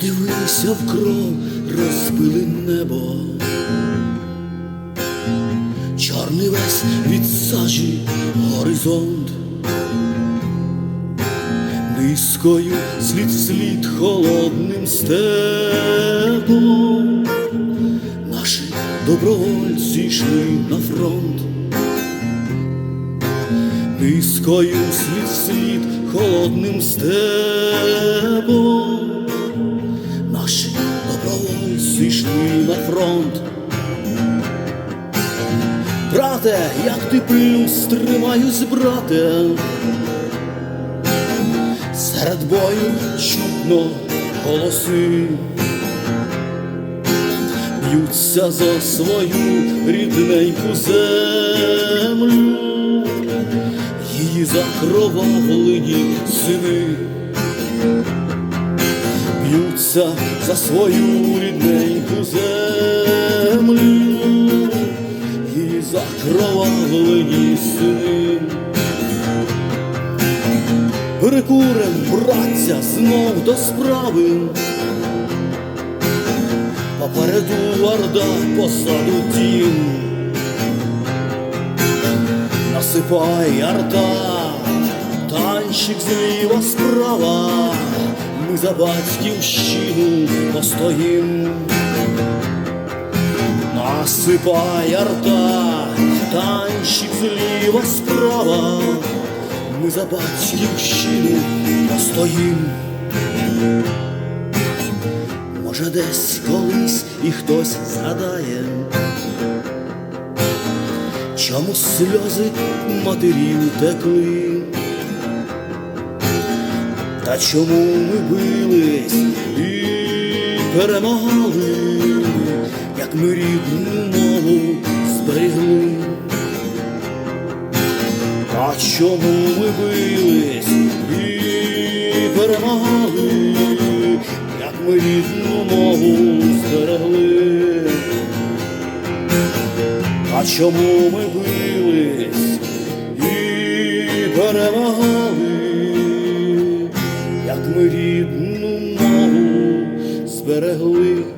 Подивися в кров, розбили небо, чорний весь від сажі горизонт, низькою слід слід холодним степом, наші добровольці йшли на фронт, низькою слід слід холодним степом. Наші добровольці йшли на фронт. Брате, як ти плюс тримаюсь, брате, серед бою чутно голоси, б'ються за свою рідненьку землю, її закровавлені сини б'ються за свою рідненьку землю, і закровавлені сини. Перекурем, братця, знов до справи. Попереду варда посаду дім. Насипай арта, танчик зліва справа, ми за батьківщину постоїм. Насипай арта, танчик зліва справа, ми за батьківщину постоїм. Може, десь колись і хтось згадає. Чому сльози матерів текли? Та чому ми бились і перемагали, як ми рідну мову зберегли? Та чому ми бились і перемагали, як ми рідну мову зберегли? А чому ми бились як ми рідну мову зберегли?